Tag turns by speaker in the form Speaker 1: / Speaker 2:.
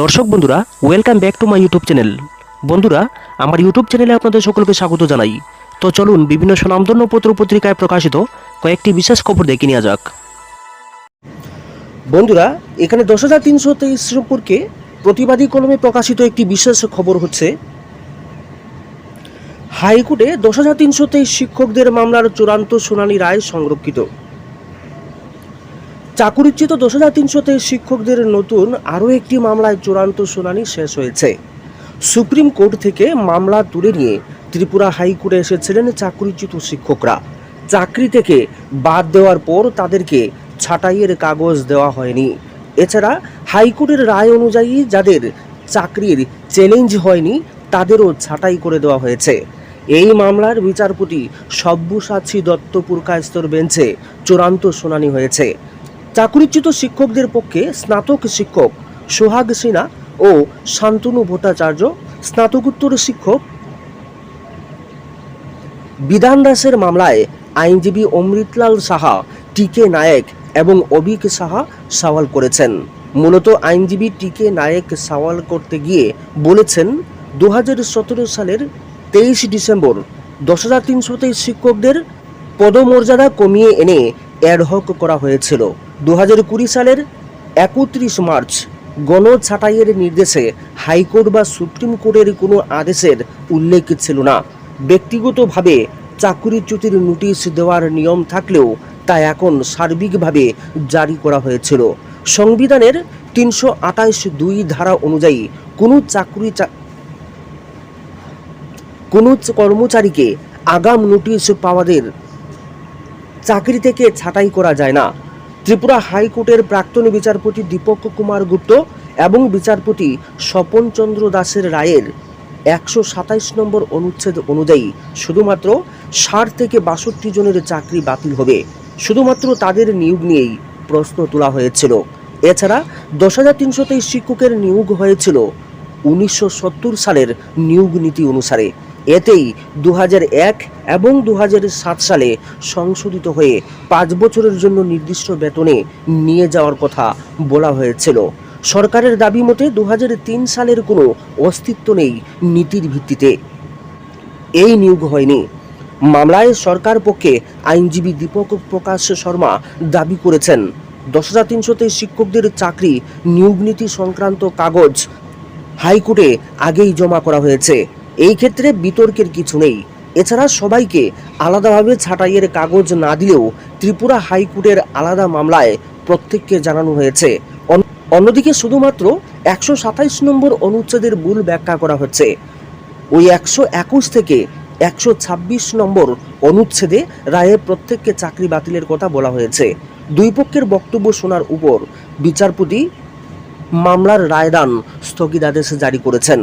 Speaker 1: দর্শক বন্ধুরা welcome back to my YouTube channel বন্ধুরা, আমার ইউটিউব চ্যানেলে আপনাদের সকলকে স্বাগত জানাই। তো চলুন বিভিন্ন সুনামধন্য পত্র পত্রিকায় প্রকাশিত কয়েকটি বিশেষ খবর দেখে নেওয়া যাক। বন্ধুরা, এখানে দশ হাজার তিনশো তেইশ সম্পর্কে প্রতিবাদী কলমে প্রকাশিত একটি বিশেষ খবর হচ্ছে, হাইকোর্টে দশ হাজার তিনশো তেইশ শিক্ষকদের মামলার চূড়ান্ত শুনানি রায় সংরক্ষিত। চাকুরিচ্যুত দশ হাজার তিনশো শিক্ষকদের নতুন আরও একটি মামলায় চূড়ান্ত শুনানি শেষ হয়েছে। সুপ্রিম কোর্ট থেকে মামলা তুলে নিয়ে ত্রিপুরা হাইকোর্টে এসেছিলেন চাকুরিচ্যুত শিক্ষকরা। চাকরি থেকে বাদ দেওয়ার পর তাদেরকে ছাঁটাইয়ের কাগজ দেওয়া হয়নি। এছাড়া হাইকোর্টের রায় অনুযায়ী যাদের চাকরির চ্যালেঞ্জ হয়নি, তাদেরও ছাঁটাই করে দেওয়া হয়েছে। এই মামলার বিচারপতি সব্যসাচী দত্তপুর কায়স্তর বেঞ্চে চূড়ান্ত শুনানি হয়েছে। চাকুরিচ্যুত শিক্ষকদের পক্ষে স্নাতক শিক্ষক সোহাগ সিনহা ও শান্তনু ভট্টাচার্য, স্নাতকোত্তর শিক্ষক বিধান দাসের মামলায় আইনজীবী অমৃতলাল সাহা টিকে নায়েক এবং অবিক সাহা সওয়াল করেছেন। মূলত আইনজীবী টিকে নায়েক সওয়াল করতে গিয়ে বলেছেন দু হাজার সতেরো সালের তেইশ ডিসেম্বর দশ হাজার শিক্ষকদের পদমর্যাদা কমিয়ে এনে অ্যাডহক করা হয়েছিল। দু কুড়ি সালের একত্রিশ মার্চ গণ ছাঁটাইয়ের নির্দেশে হাইকোর্ট বা সুপ্রিম কোর্টের কোনো আদেশের উল্লেখ ছিল না। ব্যক্তিগতভাবে চাকুরিচ্যুতির নোটিশ দেওয়ার নিয়ম থাকলেও তা এখন সার্বিকভাবে জারি করা হয়েছিল। সংবিধানের তিনশো আঠাশ দুই ধারা অনুযায়ী কোনো চাকরি কোনো কর্মচারীকে আগাম নোটিশ পাওয়াদের চাকরি থেকে ছাঁটাই করা যায় না। ত্রিপুরা হাইকোর্টের প্রাক্তন বিচারপতি দীপক কুমার গুপ্ত এবং বিচারপতি স্বপন চন্দ্র দাসের রায়ের একশো সাতাইশ নম্বর অনুচ্ছেদ অনুযায়ী শুধুমাত্র ষাট থেকে বাষট্টি জনের চাকরি বাতিল হবে। শুধুমাত্র তাদের নিয়োগ নিয়েই প্রশ্ন তোলা হয়েছিল। এছাড়া দশ হাজার তিনশো তেইশ শিক্ষকের নিয়োগ হয়েছিল। উনিশশো সত্তর সালের নিয়োগ নীতি অনুসারে এতেই দু এক এবং দু সাত সালে সংশোধিত হয়ে পাঁচ বছরের জন্য নির্দিষ্ট বেতনে নিয়ে যাওয়ার কথা বলা হয়েছিল। সরকারের দাবি মতে দু হাজার তিন সালের কোনো অস্তিত্ব নেই নীতির ভিত্তিতে। এই নিয়োগ হয়নি। মামলায় সরকার পক্ষে আইনজীবী দীপক প্রকাশ শর্মা দাবি করেছেন, দশ হাজার তিনশোতে শিক্ষকদের চাকরি, নিয়োগ নীতি সংক্রান্ত কাগজ হাইকোর্টে আগেই জমা করা হয়েছে। এই ক্ষেত্রে বিতর্কের কিছু নেই। এছাড়া সবাইকে আলাদাভাবে ছাঁটাইয়ের কাগজ না দিলেও ত্রিপুরা হাইকোর্টের আলাদা মামলায় প্রত্যেককে জানানো হয়েছে। অন্যদিকে শুধুমাত্র একশো সাতাইশ নম্বর অনুচ্ছেদের ভুল ব্যাখ্যা করা হচ্ছে। ওই একশো একুশ থেকে একশো ছাব্বিশ নম্বর অনুচ্ছেদে রায়ে প্রত্যেককে চাকরি বাতিলের কথা বলা হয়েছে। দুই পক্ষের বক্তব্য শোনার উপর বিচারপতি মামলার রায়দান স্থগিতাদেশ জারি করেছেন।